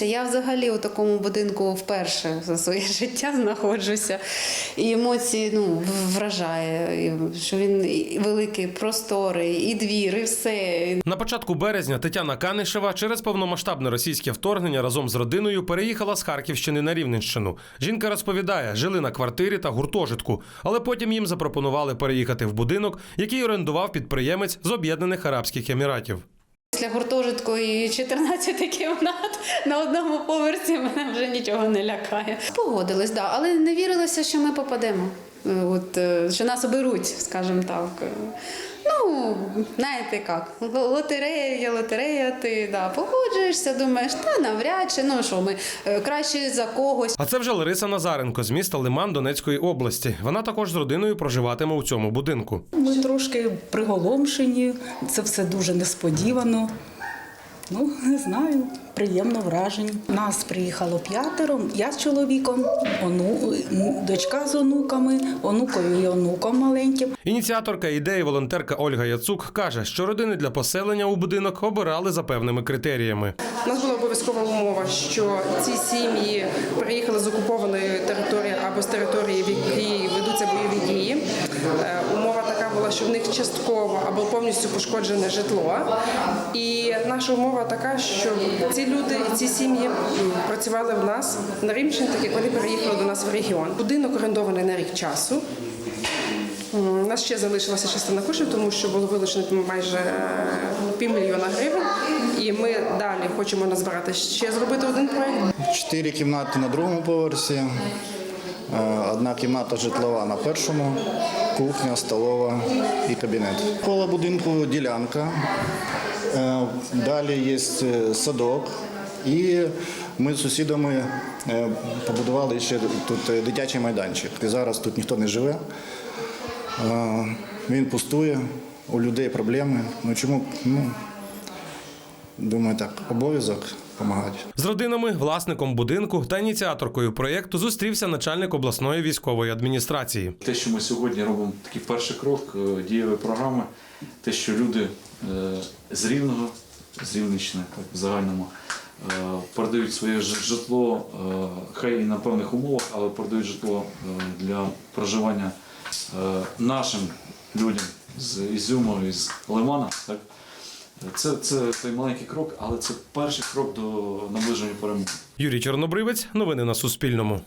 Я взагалі у такому будинку вперше за своє життя знаходжуся. І емоції ну, вражає, що він великий, просторий, і двір, і все. На початку березня Тетяна Канишева через повномасштабне російське вторгнення разом з родиною переїхала з Харківщини на Рівненщину. Жінка розповідає, жили на квартирі та гуртожитку, але потім їм запропонували переїхати в будинок, який орендував підприємець з Об'єднаних Арабських Еміратів. Після гуртожитку і 14 кімнат на одному поверсі мене вже нічого не лякає. Погодились, да, але не вірилося, що ми попадемо. Е, От, е, що нас оберуть, скажімо так. Ну, знаєте як, лотерея лотерея, ти да, погоджуєшся, думаєш, та навряд чи, ну що ми е, краще за когось. А це вже Лариса Назаренко з міста Лиман Донецької області. Вона також з родиною проживатиме у цьому будинку. Ми трошки приголомшені, це все дуже несподівано. Ну, не знаю, приємно вражень. Нас приїхало п'ятеро, я з чоловіком, ону, дочка з онуками, онукою і онуком маленьким. Ініціаторка ідеї волонтерка Ольга Яцук каже, що родини для поселення у будинок обирали за певними критеріями. У нас була обов'язкова умова, що ці сім'ї приїхали з окупованої території або з території, в якій ведуться бойові дії. Е, Умова така була, що в них частково або повністю пошкоджене житло. І наша умова така, що ці люди і ці сім'ї працювали в нас на Рівчині, так як вони переїхали до нас в регіон. Будинок орендований на рік часу. У нас ще залишилася частина коштів, тому що було вилучено майже е, півмільйона гривень. І ми далі хочемо назбирати ще зробити один проект. Чотири кімнати на другому поверсі, одна кімната житлова на першому, кухня, столова і кабінет. Коло будинку ділянка, е, далі є е, садок. І ми з сусідами е, побудували ще тут е, дитячий майданчик. І зараз тут ніхто не живе. Е, Він пустує, у людей проблеми. Ну чому? Ну, думаю, так, обов'язок допомагати. З родинами, власником будинку та ініціаторкою проєкту зустрівся начальник обласної військової адміністрації. Те, що ми сьогодні робимо такий перший крок е, дієвої програми, те, що люди е, з Рівного, з Рівненщини, так в загальному, е, передають своє житло, хай і на певних умовах, але передають житло для проживання нашим людям з Ізюму, із Лимана. Так? Це, це той маленький крок, але це перший крок до наближення перемоги. Юрій Чорнобривець. Новини на Суспільному.